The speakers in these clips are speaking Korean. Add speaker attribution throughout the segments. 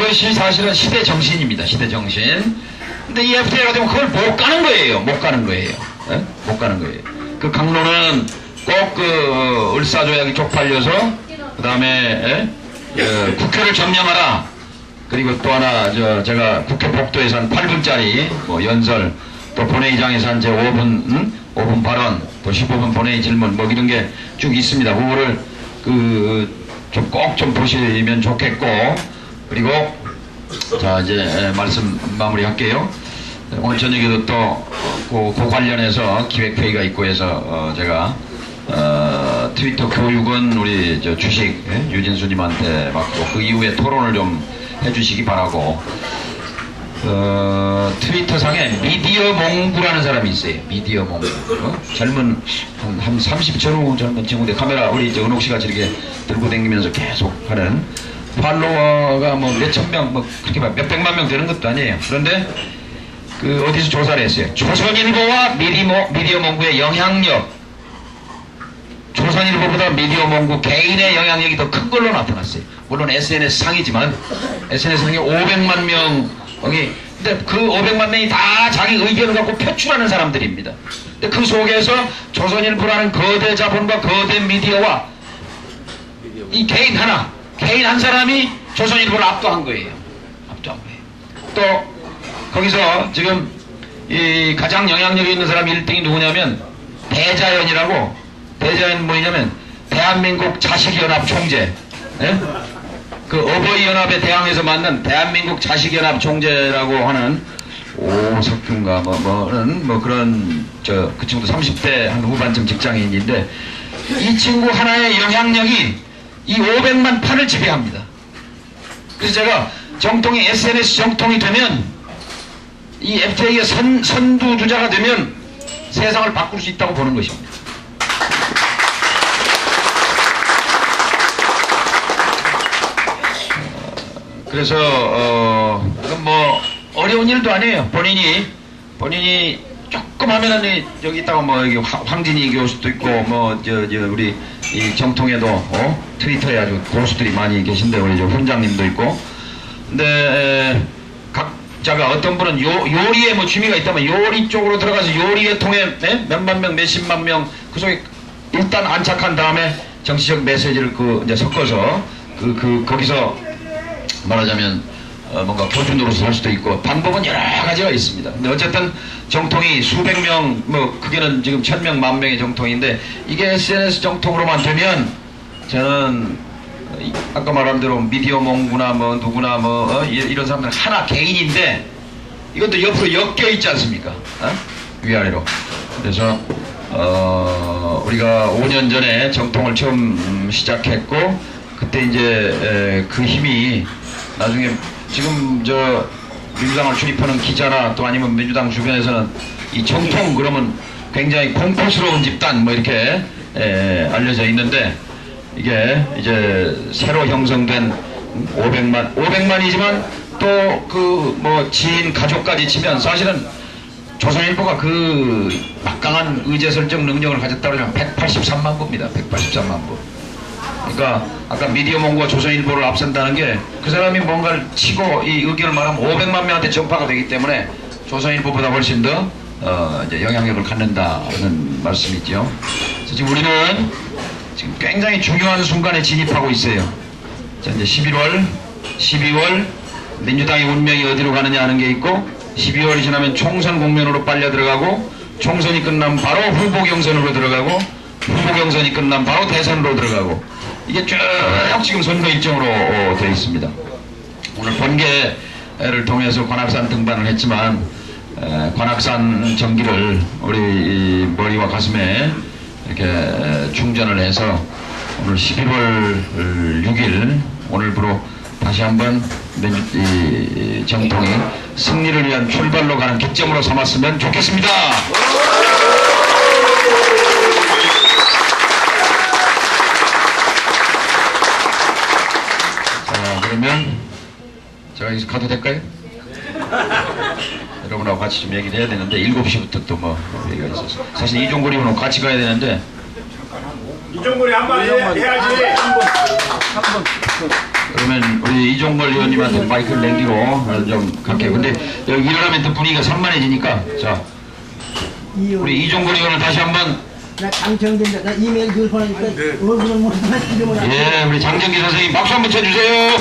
Speaker 1: 그것이 사실은 시대 정신입니다. 시대 정신. 근데 이 FTA가 되면 그걸 못 가는 거예요. 못 가는 거예요. 예? 못 가는 거예요. 그 강로는 꼭그 을사조약이 쪽팔려서 그 다음에 국회를 점령하라. 그리고 또 하나 저 제가 국회 복도에서 한 8분짜리 뭐 연설 또 본회의장에서 한 제 5분 음? 5분 발언 또 15분 본회의 질문 뭐 이런 게 쭉 있습니다. 그거를 그 좀꼭좀 보시면 좋겠고 그리고 자 이제 말씀 마무리할게요. 오늘 저녁에도 또그 그 관련해서 기획회의가 있고 해서 어 제가 어 트위터 교육은 우리 저 주식 예? 유진수님한테 맡고 그 이후에 토론을 좀 해주시기 바라고 어, 트위터상에 미디어 몽구라는 사람이 있어요. 미디어 몽구. 어? 젊은, 한, 한 30, 젊은, 친구인데 카메라, 우리 저 은옥 씨가 저렇게 들고 다니면서 계속 하는 팔로워가 뭐 몇천 명, 뭐 그렇게 몇 백만 명 되는 것도 아니에요. 그런데 그 어디서 조사를 했어요. 조선일보와 미디어, 미디어 몽구의 영향력. 조선일보보다 미디어 몽구 개인의 영향력이 더 큰 걸로 나타났어요. 물론 SNS 상이지만 SNS 상에 500만 명 근데 그 500만 명이 다 자기 의견을 갖고 표출하는 사람들입니다. 근데 그 속에서 조선일보라는 거대 자본과 거대 미디어와 이 개인 하나, 개인 한 사람이 조선일보를 압도한 거예요. 압도한 거예요. 또 거기서 지금 이 가장 영향력 이 있는 사람 1등이 누구냐면 대자연이라고 대자연 뭐냐면 대한민국 자식연합 총재. 예? 그 어버이연합에 대항해서 만든 대한민국 자식연합 총재라고 하는 오석균가 뭐, 뭐는 뭐 그런 저 그 친구도 30대 한 후반쯤 직장인인데 이 친구 하나의 영향력이 이 500만 판을 지배합니다. 그래서 제가 정통이 SNS 정통이 되면 이 FTA의 선, 선두주자가 되면 세상을 바꿀 수 있다고 보는 것입니다. 그래서 어, 뭐 어려운 일도 아니에요. 본인이 본인이 조금 하면은 여기 있다가 뭐 여기 황진희 교수도 있고 뭐 저 저 우리 이 정통에도 어? 트위터에 아주 고수들이 많이 계신데 우리 저 훈장님도 있고 근데 각자가 어떤 분은 요, 요리에 뭐 취미가 있다면 요리 쪽으로 들어가서 요리의 통에 네? 몇만 명 몇십만 명 그 속에 일단 안착한 다음에 정치적 메시지를 그 이제 섞어서 그, 그 거기서 말하자면 어 뭔가 노릇을 할 수도 있고 방법은 여러 가지가 있습니다. 근데 어쨌든 정통이 수백 명, 뭐 그게는 지금 천 명, 만 명의 정통인데 이게 SNS 정통으로만 되면 저는 아까 말한 대로 미디어 몽구나 뭐 누구나 뭐 어? 이런 사람들 하나 개인인데 이것도 옆으로 엮여 있지 않습니까? 어? 위아래로. 그래서 어 우리가 5년 전에 정통을 처음 시작했고 그때 이제 그 힘이 나중에 지금 저 민주당을 출입하는 기자나 또 아니면 민주당 주변에서는 이 정통 그러면 굉장히 공포스러운 집단 뭐 이렇게 에, 알려져 있는데 이게 이제 새로 형성된 500만 500만이지만 또 그 뭐 지인 가족까지 치면 사실은 조선일보가 그 막강한 의제 설정 능력을 가졌다고 하면 183만 부입니다. 183만 부. 그러니까 아까 미디어 몽고가 조선일보를 앞선다는 게 그 사람이 뭔가를 치고 이 의견을 말하면 500만 명한테 전파가 되기 때문에 조선일보보다 훨씬 더 어, 이제 영향력을 갖는다는 말씀이죠. 그래서 지금 우리는 지금 굉장히 중요한 순간에 진입하고 있어요. 자, 이제 11월, 12월 민주당의 운명이 어디로 가느냐 하는 게 있고 12월이 지나면 총선 국면으로 빨려 들어가고 총선이 끝나면 바로 후보 경선으로 들어가고 후보 경선이 끝나면 바로 대선으로 들어가고 이게 쭉 지금 선거 일정으로 되어 있습니다. 오늘 번개를 통해서 관악산 등반을 했지만 관악산 전기를 우리 머리와 가슴에 이렇게 충전을 해서 오늘 11월 6일 오늘부로 다시 한번 정통이 승리를 위한 출발로 가는 기점으로 삼았으면 좋겠습니다. 그러면 제가 여기서 가도 될까요? 여러분하고 같이 좀 얘기를 해야 되는데 7시부터 또 뭐 얘기가 있어서 사실 이종골이랑 같이 가야 되는데
Speaker 2: 이종골이 한마디 해야지.
Speaker 1: 그러면 우리 이종걸 의원님한테 마이크를 남기고 어, 좀 갈게요. 근데 여기 일어나면 또 분위기가 산만해지니까 자 우리 이종걸 의원을 다시 한번
Speaker 2: 나 당첨된다. 나 이메일 줄 보내니까 얼굴을 못하면 이름을
Speaker 1: 안예 우리 장정기 선생님 박수 한번 쳐주세요.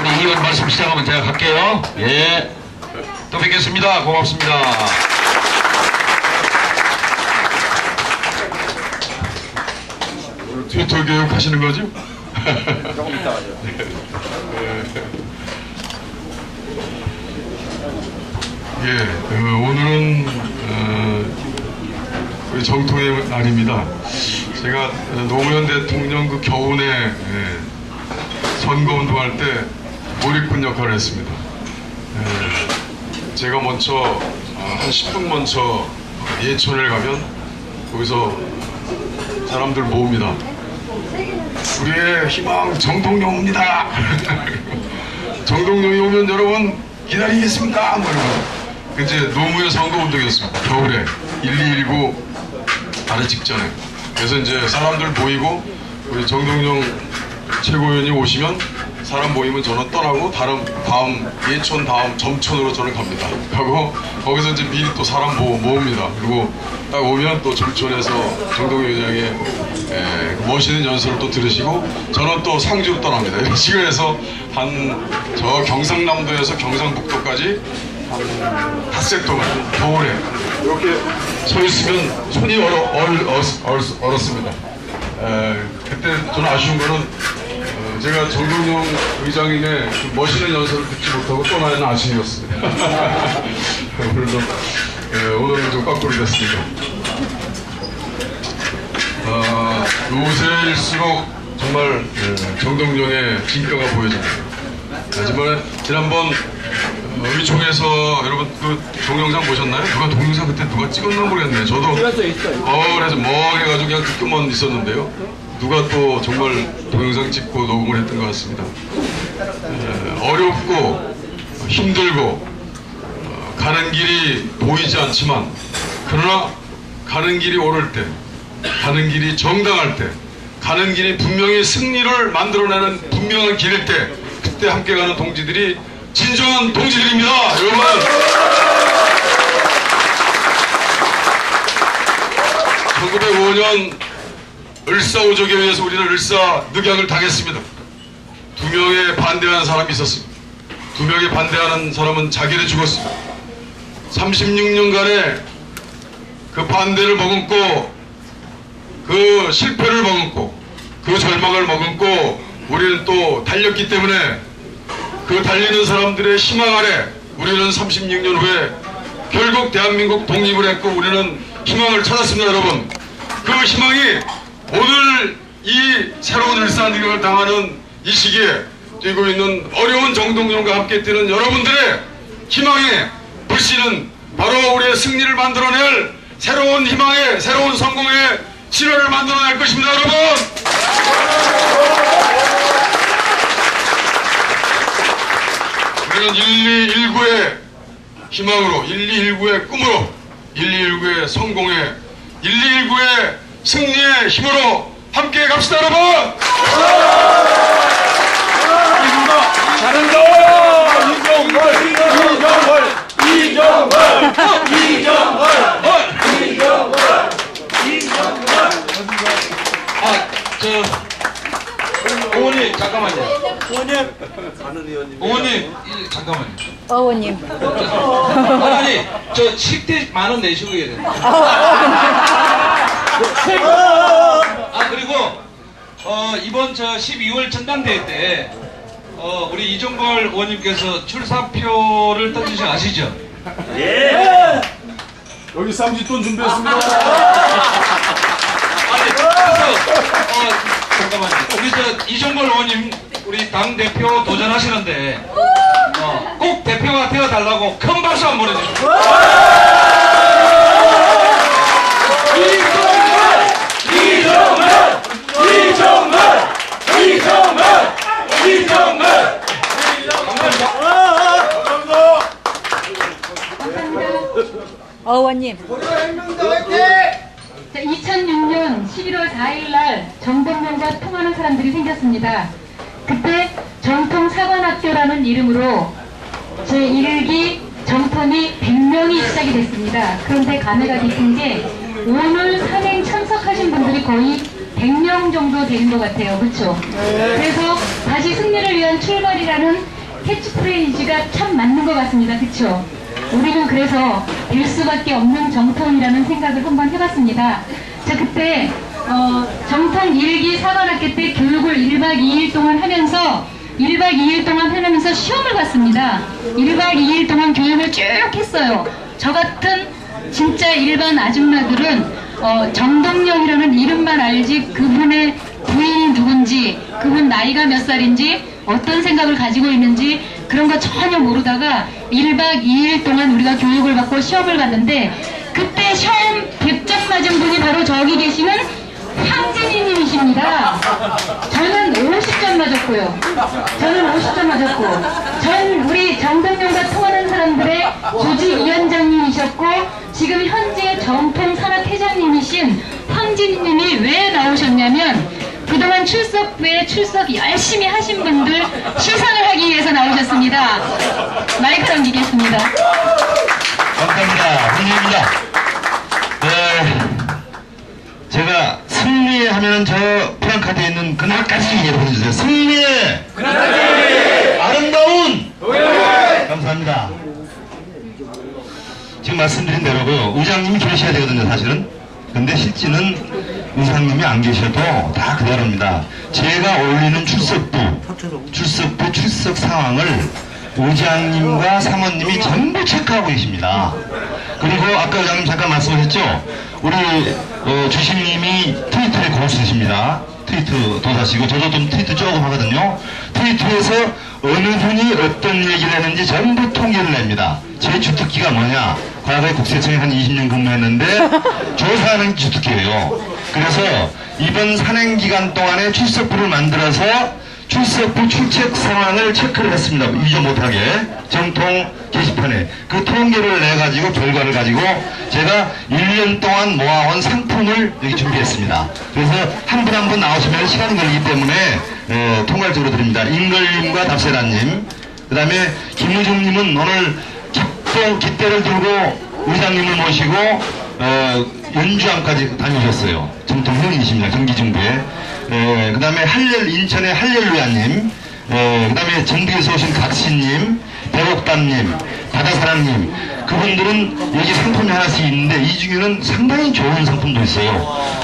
Speaker 1: 우리 의원 말씀 시작하면 제가 갈게요. 예. 또 뵙겠습니다. 고맙습니다.
Speaker 3: 트위터 교육 하시는 거죠? 예, 어, 오늘은 어, 우리 정통의 날입니다. 제가 노무현 대통령 그 겨우내 예, 선거 운동할 때 몰입군 역할을 했습니다. 예, 제가 먼저 어, 한 10분 먼저 예천을 가면 거기서 사람들 모읍니다. 우리의 희망 정동영입니다. 정동영이 오면 여러분 기다리겠습니다. 뭐. 그 이제 노무현 선거운동이었습니다. 겨울에 1219 아래 직전에. 그래서 이제 사람들 모이고 우리 정동영 최고위원이 오시면 사람 모이면 저는 떠나고 다른 다음 예천 다음 점촌으로 저는 갑니다. 가고 거기서 이제 미리 또 사람 모, 모읍니다. 그리고 딱 오면 또 점촌에서 정동영 의장의 에, 멋있는 연설을 또 들으시고 저는 또 상주로 떠납니다. 이런 식으로 해서 한 저 경상남도에서 경상북도까지 한 닷새 동안 겨울에 이렇게 서 있으면 손이 얼어, 얼, 얼, 얼, 얼었습니다. 에, 그때 저는 아쉬운 거는 어, 제가 정동영 의장님의 그 멋있는 연설을 듣지 못하고 떠나는 아쉬움이었습니다. 오늘도 예, 오늘은 좀 꽉돌이 됐습니다. 어, 요새일수록 정말 예, 정동영의 진가가 보여집니다. 하지만 지난번 어, 의총에서 여러분 그 동영상 보셨나요? 누가 동영상 그때 누가 찍었나 모르겠네요. 저도 어 그래서 멍해가지고 그냥 듣고만 있었는데요. 누가 또 정말 동영상 찍고 녹음을 했던 것 같습니다. 에, 어렵고 힘들고 어, 가는 길이 보이지 않지만 그러나 가는 길이 옳을 때 가는 길이 정당할 때 가는 길이 분명히 승리를 만들어내는 분명한 길일 때 그때 함께 가는 동지들이 진정한 동지들입니다 여러분 1905년 을사오적에 의해서 우리는 을사늑약을 당했습니다. 두 명의 반대하는 사람이 있었습니다. 두 명의 반대하는 사람은 자기를 죽었습니다. 36년간의 그 반대를 머금고 그 실패를 머금고 그 절망을 머금고 우리는 또 달렸기 때문에 그 달리는 사람들의 희망 아래 우리는 36년 후에 결국 대한민국 독립을 했고 우리는 희망을 찾았습니다 여러분 그 희망이 오늘 이 새로운 일산직을 당하는 이 시기에 뛰고 있는 어려운 정동영과 함께 뛰는 여러분들의 희망의 불씨는 바로 우리의 승리를 만들어낼 새로운 희망의 새로운 성공의 진화를 만들어낼 것입니다 여러분! 우리는 1219의 희망으로 1219의 꿈으로 1219의 성공에 1219의 승리의 힘으로 함께 갑시다 여러분
Speaker 1: 아, 저 어머니 잠깐만요. 어머님 이- 잠깐만요.
Speaker 4: 어머님.
Speaker 1: 아니, 저 10대 만 원 내시고 해야. 아 그리고 어, 이번 저 12월 전당대회 때 어, 우리 이종걸 의원님께서 출사표를 던지신 거 아시죠?
Speaker 3: 여기 쌈짓돈 준비했습니다
Speaker 1: 아니 그래서 어, 잠깐만요. 우리 저 이종걸 의원님 우리 당 대표 도전하시는데 어, 꼭 대표가 되어 달라고 큰 박수 한번 보내주십시오.
Speaker 4: 어머님. 2006년 11월 4일 날 정동영과 통하는 사람들이 생겼습니다. 그때 정통 사관학교라는 이름으로 제1기 정통이 100명이 시작이 됐습니다. 그런데 감회가 깊은 게 오늘 산행 참석하신 분들이 거의 100명 정도 되는 것 같아요. 그렇죠? 그래서 다시 승리를 위한 출발이라는 캐치프레이즈가 참 맞는 것 같습니다. 그렇죠? 우리는 그래서 될 수밖에 없는 정통이라는 생각을 한번 해봤습니다. 자, 그때 어, 정통 1기 사관학교 때 교육을 1박 2일 동안 하면서 1박 2일 동안 하면서 시험을 봤습니다. 1박 2일 동안 교육을 쭉 했어요. 저 같은 진짜 일반 아줌마들은 어, 정동영이라는 이름만 알지 그분의 부인이 누군지 그분 나이가 몇 살인지 어떤 생각을 가지고 있는지 그런 거 전혀 모르다가 1박 2일 동안 우리가 교육을 받고 시험을 봤는데 그때 시험 100점 맞은 분이 바로 저기 계시는 황진희님이십니다. 저는 50점 맞았고요. 저는 50점 맞았고, 전 우리 정동영과 통하는 사람들의 조직위원장님이셨고, 지금 현재 정통 산악회장님이신 황진희님이 왜 나오셨냐면, 그동안 출석 외에 출석 열심히 하신 분들 시상을 하기 위해서 나오셨습니다. 마이크 넘기겠습니다.
Speaker 2: 감사합니다. 훈입니다. 네. 제가 승리 하면 저 프랑카드에 있는 그날까지 여러분 해주세요. 승리! 아름다운! 감사합니다. 지금 말씀드린 대로고요. 의장님이 계셔야 되거든요, 사실은. 근데 실제는 의장님이 안 계셔도 다 그대로입니다. 제가 올리는 출석부, 출석부 출석 상황을 의장님과 사모님이 전부 체크하고 계십니다. 그리고 아까 의장님 잠깐 말씀하셨죠? 우리 어, 주심님이 트위터에 고수시십니다. 트위터 도사시고 저도 좀 트위터 조금 하거든요. 트위터에서 어느 분이 어떤 얘기를 했는지 전부 통계를 냅니다. 제 주특기가 뭐냐? 과거에 국세청에 한 20년 근무했는데 조사하는 주특기예요. 그래서 이번 산행 기간 동안에 출석부를 만들어서 출석부 출첵 상황을 체크를 했습니다. 위조 못하게 정통 게시판에 그 통계를 내 가지고 결과를 가지고 제가 1년 동안 모아온 상품을 여기 준비했습니다. 그래서 한 분 한분 나오시면 시간이 걸리기 때문에 에, 통괄적으로 드립니다. 임걸님과 답세라님 그 다음에 김우중님은 오늘 기도, 깃대를 들고 의장님을 모시고 어, 연주함까지 다녀오셨어요. 정통 형이십니다. 경기중부에. 그 다음에 할렐 인천의 할렐루야님, 그 다음에 전북에서 오신 각시님, 배옥담님, 바다사랑님 그분들은 여기 상품이 하나씩 있는데 이 중에는 상당히 좋은 상품도 있어요.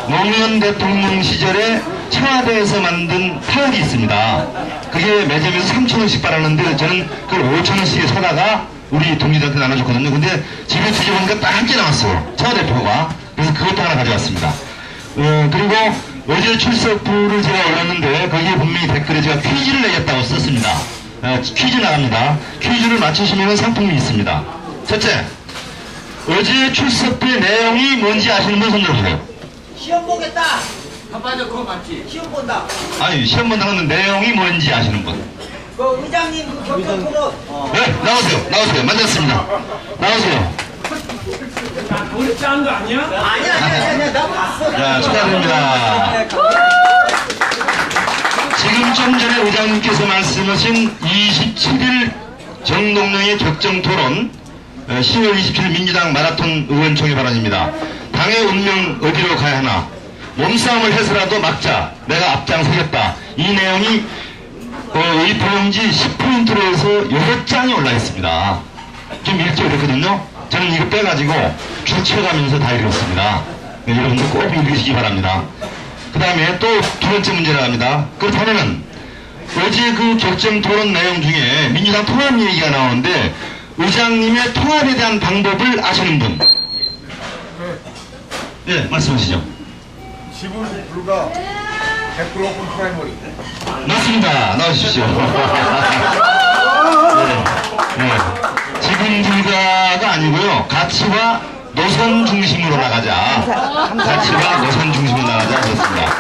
Speaker 2: 노무현 대통령 시절에 청와대에서 만든 타월이 있습니다. 그게 매점에서 3천원씩 팔았는데 저는 그걸 5천원씩에 사다가 우리 동지들한테 나눠줬거든요. 근데 집에 뒤져보니까 딱 한 개 나왔어요. 청와대 표가. 그래서 그것도 하나 가져왔습니다. 어, 그리고 어제 출석부를 제가 올렸는데 거기에 분명히 댓글에 제가 퀴즈를 내겠다고 썼습니다. 어, 퀴즈 나갑니다. 퀴즈를 맞추시면 상품이 있습니다. 첫째, 어제 출석부의 내용이 뭔지 아시는 분 손 들어보세요.
Speaker 5: 시험 보겠다. 아, 맞아, 그거 맞지. 시험 본다.
Speaker 2: 아니, 시험 본다는 내용이 뭔지 아시는 분.
Speaker 5: 그 의장님 그 격전 토론. 어.
Speaker 2: 네, 나오세요. 나오세요. 만났습니다. 나오세요.
Speaker 6: 우리 짠거 아니야?
Speaker 5: 아니야, 아니야, 아니야, 나 봤어.
Speaker 2: 자, 축하드립니다. 지금 좀 전에 의장님께서 말씀하신 27일 정동영의 격정 토론, 어, 10월 27일 민주당 마라톤 의원총회 발언입니다. 당의 운명 어디로 가야 하나? 몸싸움을 해서라도 막자. 내가 앞장서겠다. 이 내용이 어, A4용지 10포인트로 해서 6장이 올라 있습니다. 좀 읽죠, 그렇거든요. 저는 이거 빼가지고 주쳐가면서 다 읽었습니다. 네, 여러분들 꼭 읽으시기 바랍니다. 그 다음에 또 두 번째 문제 나갑니다. 그렇다면은 어제 그 격정 토론 내용 중에 민주당 통합 얘기가 나오는데 의장님의 통합에 대한 방법을 아시는 분? 네, 말씀하시죠.
Speaker 7: 지분 불과 100% 오픈 프라이머리.
Speaker 2: 맞습니다. 나와주십시오. 네, 네. 지분 불가가 아니고요. 가치와 노선 중심으로 나가자. 가치와 노선 중심으로 나가자 하셨습니다.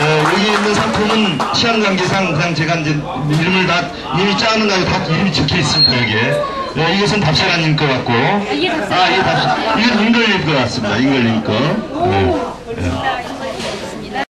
Speaker 2: 네, 여기 있는 상품은 시간 관계상 그냥 제가 이제 이름을 다 이미 짜는 거다 이름이 적혀 있습니다 여기에. 네, 이것은 답시라님 거 같고.
Speaker 4: 이게 답시라.
Speaker 2: 아, 이게 답시. 이건 임걸님 거 같습니다. 임걸님 거. 네.